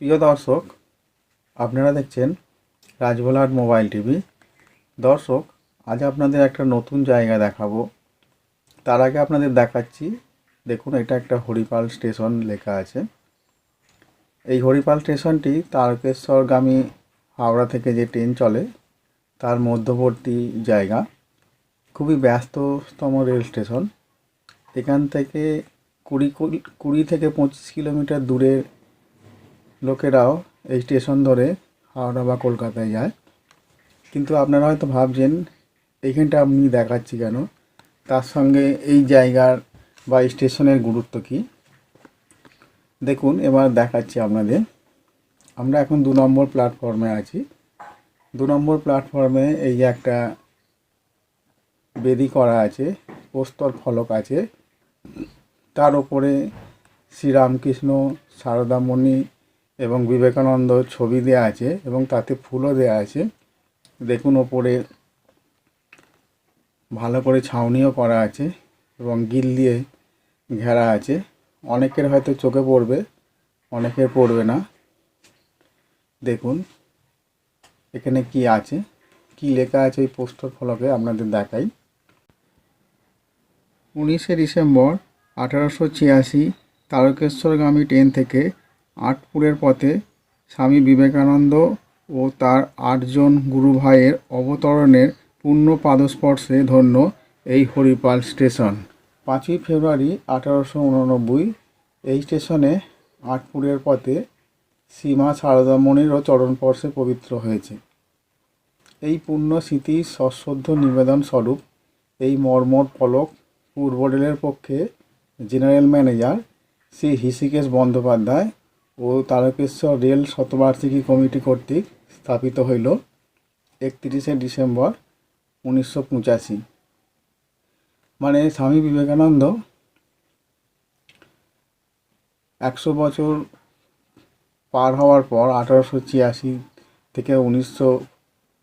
প্রিয় দর্শক, আপনারা দেখছেন রাজবলাট মোবাইল টিভি। দর্শক, আজ আপনাদের একটা নতুন জায়গা দেখাবো। তার আগে আপনাদের দেখাচ্ছি, দেখুন এটা একটা হরিপাল স্টেশন লেখা আছে। এই হরিপাল স্টেশনটি তারকেশ্বরগামী হাওড়া থেকে যে ট্রেন চলে, তার মধ্যবর্তী জায়গা। খুবই ব্যস্ততম রেল স্টেশন। এখান থেকে কুড়ি কুড়ি- থেকে পঁচিশ কিলোমিটার দূরে লোকেরাও এই স্টেশন ধরে হাওড়া বা কলকাতায় যায়। কিন্তু আপনারা হয়তো ভাবছেন এইখানটা আমি দেখাচ্ছি কেন? তার সঙ্গে এই জায়গার বা স্টেশনের গুরুত্ব কী? দেখুন, এবার দেখাচ্ছি আপনাদের। আমরা এখন দু নম্বর প্ল্যাটফর্মে আছি। দু নম্বর প্ল্যাটফর্মে এই যে একটা বেদি করা আছে প্রস্তর ফলক আছে। তার উপরে শ্রীরামকৃষ্ণ, সারদামণি এবং বিবেকানন্দ ছবি দেওয়া আছে এবং তাতে ফুলও দেওয়া আছে। দেখুন ওপরে ভালো করে ছাউনিও করা আছে এবং গিল দিয়ে ঘেরা আছে। অনেকের হয়তো চোখে পড়বে, অনেকের পড়বে না। দেখুন, এখানে কি আছে? কি লেখা আছে এই পোস্টার ফলকে আপনাদের দেখাই। উনিশে ডিসেম্বর আঠারোশো ছিয়াশি তারকেশ্বরগামী ট্রেন থেকে আটপুরের পথে স্বামী বিবেকানন্দ ও তার আটজন গুরু ভাইয়ের অবতরণের পূর্ণ পাদস্পর্শে ধন্য এই হরিপাল স্টেশন। পাঁচই ফেব্রুয়ারি আঠারোশো উননব্বই এই স্টেশনে আটপুরের পথে সীমা সারদামণিরও চরণপর্শে পবিত্র হয়েছে। এই পূর্ণ স্মৃতি সশ্রদ্ধ নিবেদন স্বরূপ এই মর্মর ফলক পূর্ব রেলের পক্ষে জেনারেল ম্যানেজার শ্রী হৃষিকেশ বন্দ্যোপাধ্যায় ও তারকেশ্বর রেল শতবার্ষিকী কমিটি কর্তৃক স্থাপিত হইল একত্রিশে ডিসেম্বর উনিশশো পঁচাশি। মানে স্বামী বিবেকানন্দ একশো বছর পার হওয়ার পর আঠারোশো ছিয়াশি থেকে উনিশশো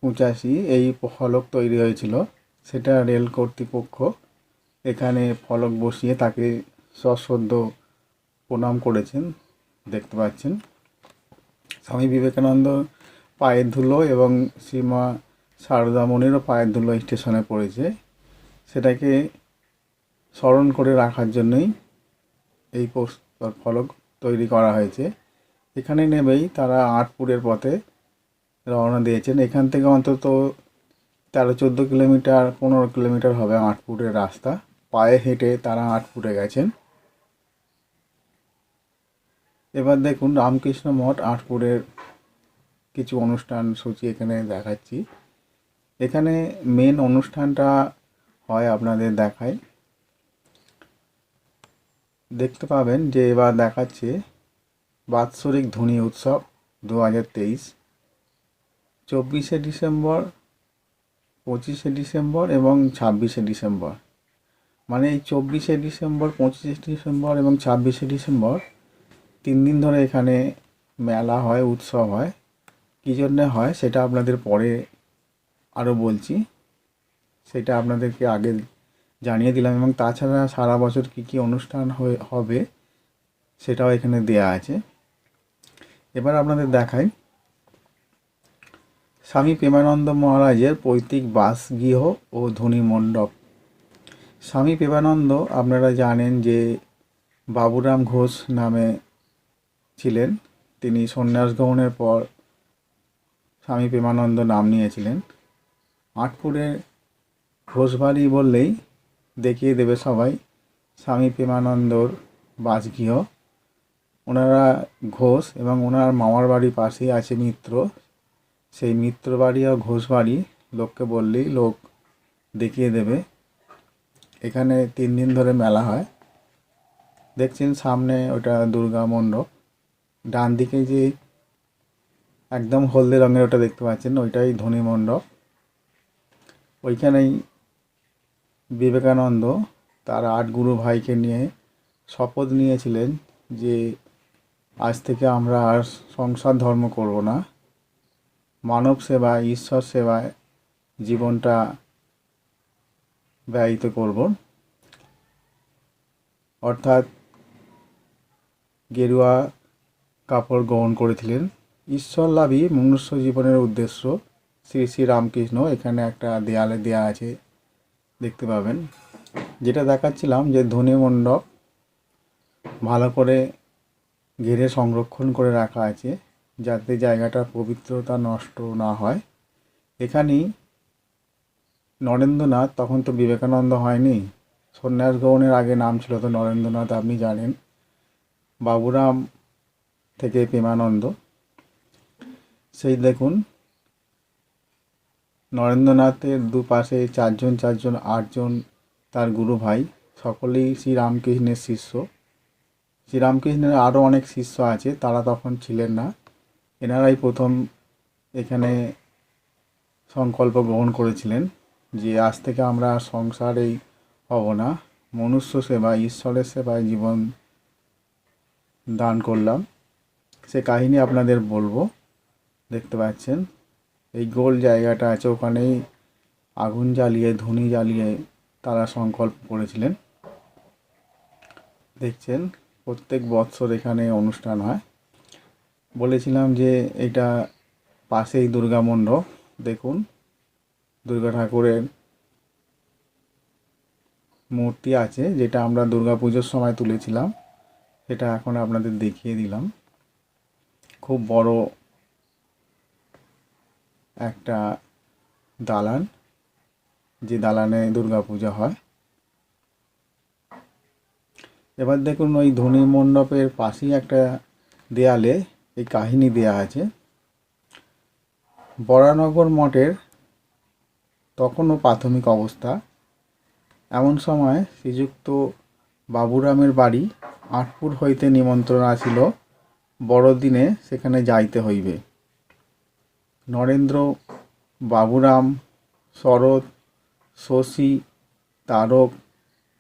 পঁচাশি এই ফলক তৈরি হয়েছিল। সেটা রেল কর্তৃপক্ষ এখানে ফলক বসিয়ে তাকে সশ্রদ্ধ প্রণাম করেছেন। দেখতে পাচ্ছেন। স্বামী বিবেকানন্দ পায়ের ধুলো এবং শ্রীমা সারদামণিরও পায়ের ধুলো স্টেশনে পড়েছে। সেটাকে স্মরণ করে রাখার জন্যই এই পোস্টার ফলক তৈরি করা হয়েছে। এখানে নেমেই তারা আটপুরের পথে রওনা দিয়েছেন। এখান থেকে অন্তত তেরো, চোদ্দ কিলোমিটার, পনেরো কিলোমিটার হবে আটপুরের রাস্তা। পায়ে হেঁটে তারা আটপুরে গেছেন। এবার দেখুন, রামকৃষ্ণ মঠ আটপুরের কিছু অনুষ্ঠান সূচি এখানে দেখাচ্ছি। এখানে মেন অনুষ্ঠানটা হয় আপনাদের দেখায়। দেখতে পাবেন যে এবার দেখাচ্ছে বাৎসরিক ধ্বনি উৎসব দু হাজার তেইশ। চব্বিশে ডিসেম্বর, পঁচিশে ডিসেম্বর এবং ছাব্বিশে ডিসেম্বর। মানে এই চব্বিশে ডিসেম্বর, পঁচিশে ডিসেম্বর এবং ছাব্বিশে ডিসেম্বর তিন দিন ধরে এখানে মেলা হয়, উৎসব হয়। কী জন্যে হয় সেটা আপনাদের পরে আরও বলছি। সেটা আপনাদেরকে আগে জানিয়ে দিলাম এবং তাছাড়া সারা বছর কী কী অনুষ্ঠান হয়ে, হবে সেটাও এখানে দেয়া আছে। এবার আপনাদের দেখাই। স্বামী প্রেমানন্দ মহারাজের পৈতৃক বাসগৃহ ও ধ্বনি মণ্ডপ। স্বামী প্রেমানন্দ আপনারা জানেন যে বাবুরাম ঘোষ নামে ছিলেন। তিনি সন্ন্যাস গ্রহণের পর স্বামী প্রেমানন্দ নাম নিয়েছিলেন। আটপুরে ঘোষবাড়ি বললেই দেখিয়ে দেবে সবাই স্বামী প্রেমানন্দর বাসগৃহ। ওনারা ঘোষ এবং ওনার মামার বাড়ির পাশেই আছে মিত্র। সেই মিত্র বাড়ি আর ঘোষ বাড়ি লোককে বললেই লোক দেখিয়ে দেবে। এখানে তিন দিন ধরে মেলা হয়। দেখছেন সামনে ওটা দুর্গা মণ্ডপ। ডান দিকে যে একদম হলদে রঙের ওটা দেখতে পাচ্ছেন, ওইটাই ধনী মণ্ডপ। ওইখানেই বিবেকানন্দ তার আট গুরু ভাইকে নিয়ে শপথ নিয়েছিলেন যে আজ থেকে আমরা আর সংসার ধর্ম করব না। মানব সেবায়, ঈশ্বর সেবায় জীবনটা ব্যয়িত করব। অর্থাৎ গেরুয়া কাপড় গ্রহণ করেছিলেন। ঈশ্বর লাভই মনুষ্য জীবনের উদ্দেশ্য। শ্রী শ্রী রামকৃষ্ণ এখানে একটা দেয়ালে দেয়া আছে, দেখতে পাবেন। যেটা দেখাচ্ছিলাম যে ধনী মণ্ডপ ভালো করে ঘিরে সংরক্ষণ করে রাখা আছে, যাতে জায়গাটার পবিত্রতা নষ্ট না হয়। এখানেই নরেন্দ্রনাথ, তখন তো বিবেকানন্দ হয়নি, সন্ন্যাস গ্রহণের আগে নাম ছিল তো নরেন্দ্রনাথ, আপনি জানেন। বাবুরাম থেকে প্রেমানন্দ। সেই দেখুন, নরেন্দ্রনাথের দুপাশে চারজন চারজন, আটজন তার গুরু ভাই, সকলেই শ্রীরামকৃষ্ণের শিষ্য। শ্রীরামকৃষ্ণের আরও অনেক শিষ্য আছে, তারা তখন ছিলেন না। এনারাই প্রথম এখানে সংকল্প গ্রহণ করেছিলেন যে আজ থেকে আমরা সংসারেই হব না। মনুষ্য সেবা ঈশ্বরের সেবায় জীবন দান করলাম। সে কাহিনী আপনাদের বলব। দেখতে পাচ্ছেন, এই গোল জায়গাটা আছে, ওখানেই আগুন জ্বালিয়ে, ধুনি জ্বালিয়ে তারা সংকল্প করেছিলেন। দেখছেন, প্রত্যেক বৎসর এখানে অনুষ্ঠান হয়। বলেছিলাম যে এটা পাশেই দুর্গা মণ্ডপ, দেখুন, দুর্গা ঠাকুরের মূর্তি আছে, যেটা আমরা দুর্গা পুজোর সময় তুলেছিলাম, সেটা এখন আপনাদের দেখিয়ে দিলাম। খুব বড় একটা দালান, যে দালানে দুর্গা পূজা হয়। এবার দেখুন ওই ধনী মণ্ডপের পাশেই একটা দেয়ালে এই কাহিনী দেয়া আছে। বরানগর মঠের তখনও প্রাথমিক অবস্থা। এমন সময় শ্রীযুক্ত বাবুরামের বাড়ি আটপুর হইতে নিমন্ত্রণ আসিল বড়দিনে সেখানে যাইতে হইবে। নরেন্দ্র, বাবুরাম, শরৎ, শশী, তারক,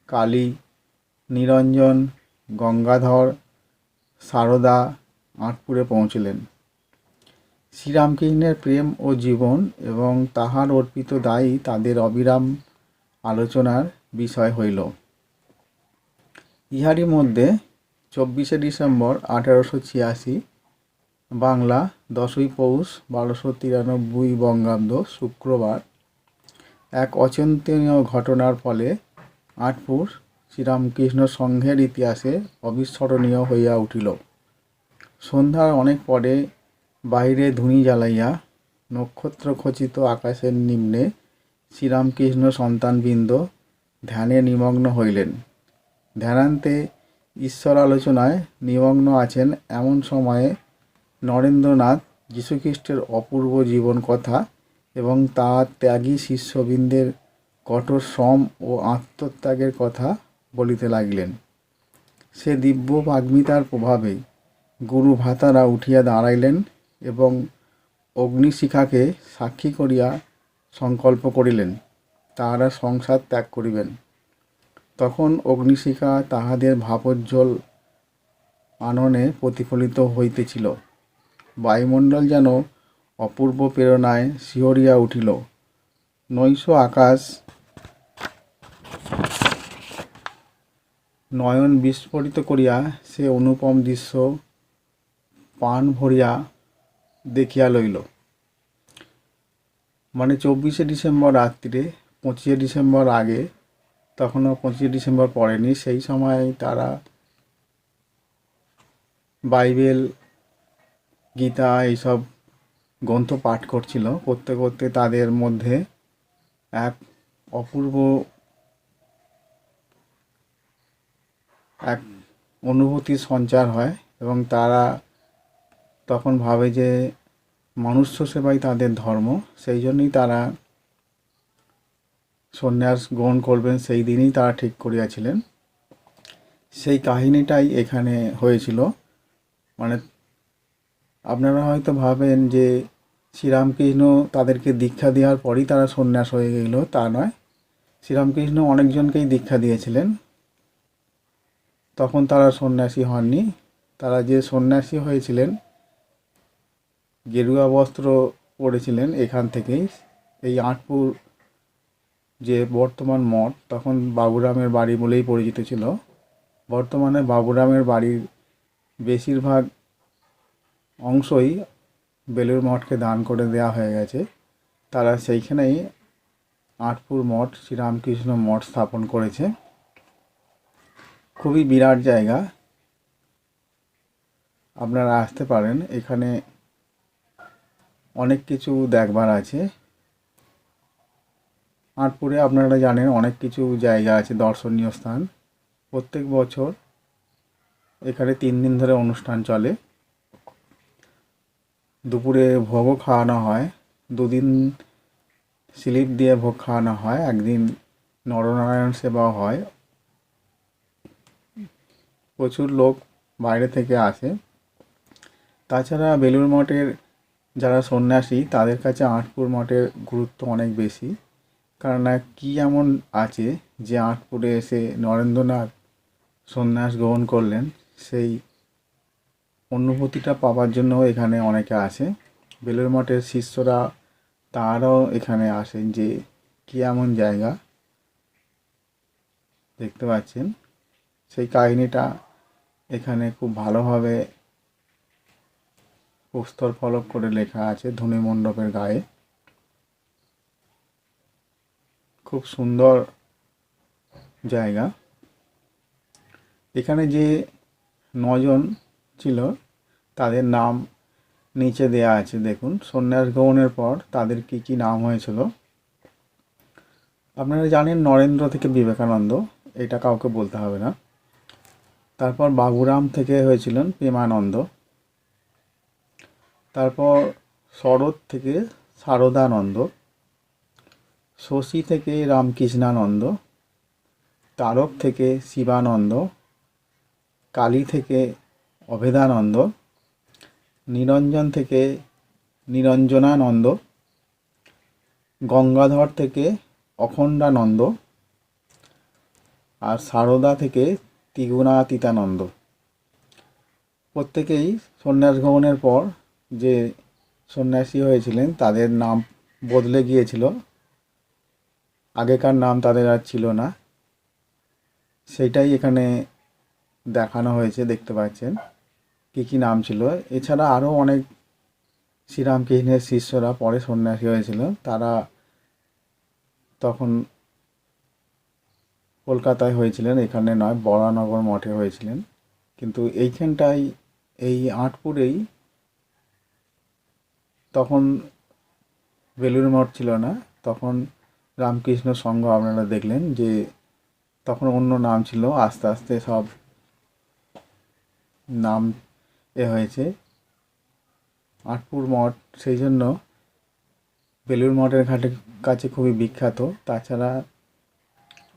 কালী, নিরঞ্জন, গঙ্গাধর, সারদা আটপুরে পৌঁছলেন। শ্রীরামকৃষ্ণের প্রেম ও জীবন এবং তাহার অর্পিত দায়ী তাদের অবিরাম আলোচনার বিষয় হইল। ইহারই মধ্যে চব্বিশে ডিসেম্বর আঠারোশো ছিয়াশি, বাংলা দশই পৌষ বারোশো তিরানব্বই বঙ্গাব্দ শুক্রবার। এক অচিন্তনীয় ঘটনার ফলে আটপুর শ্রীরামকৃষ্ণ সংঘের ইতিহাসে অবিস্মরণীয় হইয়া উঠিল। সন্ধ্যার অনেক পরে বাইরে ধুনি জ্বালাইয়া নক্ষত্র খচিত আকাশের নিম্নে শ্রীরামকৃষ্ণ সন্তানবৃন্দ ধ্যানে নিমগ্ন হইলেন। ধ্যানান্তে ঈশ্বর আলোচনায় নিমগ্ন আছেন এমন সময়ে নরেন্দ্রনাথ যীশুখ্রিস্টের অপূর্ব জীবন কথা এবং তার ত্যাগী শিষ্যবৃন্দের কঠোর শ্রম ও আত্মত্যাগের কথা বলিতে লাগিলেন। সে দিব্য বাগ্মিতার প্রভাবে গুরু ভাতারা উঠিয়া দাঁড়াইলেন এবং অগ্নিশিখাকে সাক্ষী করিয়া সংকল্প করিলেন, তাহারা সংসার ত্যাগ করিবেন। তখন অগ্নিশিখা তাহাদের ভাবোজ্জ্বল আননে প্রতিফলিত হইতেছিল। বায়ুমণ্ডল যেন অপূর্ব প্রেরণায় শিহরিয়া উঠিল। নৈশ আকাশ নয়ন বিস্ফোরিত করিয়া সে অনুপম দৃশ্য পান ভরিয়া দেখিয়া লইল। মানে চব্বিশে ডিসেম্বর রাত্রিরে পঁচিশে ডিসেম্বর আগে তখনও পঁচিশে ডিসেম্বর পড়েনি। সেই সময় তারা বাইবেল, গীতা এইসব গ্রন্থ পাঠ করছিল। করতে করতে তাদের মধ্যে এক অপূর্ব এক অনুভূতির সঞ্চার হয় এবং তারা তখন ভাবে যে মনুষ্য সেবাই তাদের ধর্ম। সেই জন্যই তারা সন্ন্যাস গ্রহণ করবেন, সেই দিনই তারা ঠিক করিয়াছিলেন। সেই কাহিনীটাই এখানে হয়েছিল। মানে আপনারা হয়তো ভাবেন যে শ্রীরামকৃষ্ণ তাদেরকে দীক্ষা দেওয়ার পরই তারা সন্ন্যাস হয়ে গেল, তা নয়। শ্রীরামকৃষ্ণ অনেকজনকেই দীক্ষা দিয়েছিলেন। তখন তারা সন্ন্যাসী হননি। তারা যে সন্ন্যাসী হয়েছিলেন, গেরুয়া বস্ত্র পরেছিলেন এখান থেকেই। এই আটপুর যে বর্তমান মঠ, তখন বাবুরামের বাড়ি বলেই পরিচিত ছিল। বর্তমানে বাবুরামের বাড়ির বেশিরভাগ অংশই বেলুর মঠকে দান করে দেওয়া হয়ে গেছে। তারা সেইখানেই আটপুর মঠ, শ্রীরামকৃষ্ণ মঠ স্থাপন করেছে। খুবই বিরাট জায়গা। আপনারা আসতে পারেন, এখানে অনেক কিছু দেখবার আছে। আটপুরে আপনারা জানেন অনেক কিছু জায়গা আছে, দর্শনীয় স্থান। প্রত্যেক বছর এখানে তিন দিন ধরে অনুষ্ঠান চলে। দুপুরে ভোগও খাওয়ানো হয়। দুদিন স্লিপ দিয়ে ভোগ খাওয়ানো হয়। একদিন নরনারায়ণ সেবাও হয়। প্রচুর লোক বাইরে থেকে আসে। তাছাড়া বেলুর মঠের যারা সন্ন্যাসী, তাদের কাছে আটপুর মঠের গুরুত্ব অনেক বেশি। কারণ কী এমন আছে যে আটপুরে এসে নরেন্দ্রনাথ সন্ন্যাস গ্রহণ করলেন? সেই অনুভূতিটা পাওয়ার জন্য এখানে অনেকে আসে। বেলুর মঠের শিষ্যরা তারাও এখানে আসেন যে, কী এমন জায়গা? দেখতে পাচ্ছেন? সেই কাহিনীটা এখানে খুব ভালোভাবে প্রস্তর ফলক করে লেখা আছে ধনী মণ্ডপের গায়ে। খুব সুন্দর জায়গা। এখানে যে নজন ছিল, তাদের নাম নিচে দেয়া আছে, দেখুন। সন্ন্যাস গ্রহণের পর তাদের কি কি নাম হয়েছিল? আপনারা জানেন নরেন্দ্র থেকে বিবেকানন্দ, এটা কাউকে বলতে হবে না। তারপর বাবুরাম থেকে হয়েছিলেন প্রেমানন্দ। তারপর শরৎ থেকে শারদানন্দ। শশী থেকে রামকৃষ্ণানন্দ, তারক থেকে শিবানন্দ, কালী থেকে অভেদানন্দ, নিরঞ্জন থেকে নিরঞ্জনানন্দ, গঙ্গাধর থেকে অখণ্ডানন্দ আর সারদা থেকে ত্রিগুণাতীতানন্দ প্রত্যেকেই সন্ন্যাস গ্রহণের পর যে সন্ন্যাসী হয়েছিলেন, তাদের নাম বদলে গিয়েছিল। আগেকার নাম তাদের আর ছিল না। সেইটাই এখানে দেখানো হয়েছে, দেখতে পাচ্ছেন। কী কী নাম ছিল? এছাড়া আরও অনেক শ্রীরামকৃষ্ণের শিষ্যরা, পরে সন্ন্যাসী হয়েছিল। তারা তখন কলকাতায় হয়েছিলেন, এখানে নয়, বরানগর মঠে হয়েছিলেন। কিন্তু এইখানটাই এই আটপুরেই তখন বেলুর মঠ ছিল না। তখন রামকৃষ্ণ সংঘ আপনারা দেখলেন যে তখন অন্য নাম ছিল, আস্তে আস্তে সব নাম এ হয়েছে। আটপুর মঠ, সেই জন্য বেলুর মঠের ঘাটের কাছে খুবই বিখ্যাত। তাছাড়া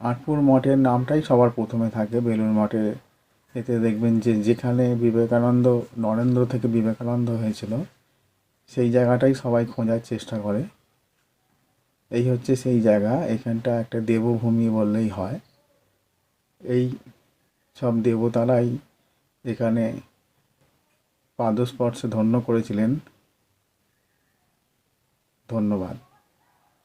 আটপুর মঠের নামটাই সবার প্রথমে থাকে বেলুর মঠে। এতে দেখবেন যে যেখানে বিবেকানন্দ, নরেন্দ্র থেকে বিবেকানন্দ হয়েছিল, সেই জায়গাটাই সবাই খোঁজার চেষ্টা করে। এই হচ্ছে সেই জায়গা, এখানটা একটা দেবভূমি বললেই হয়। এই সব দেবতারাই এখানে পাদস্পর্শে ধন্য করেছিলেন। ধন্যবাদ।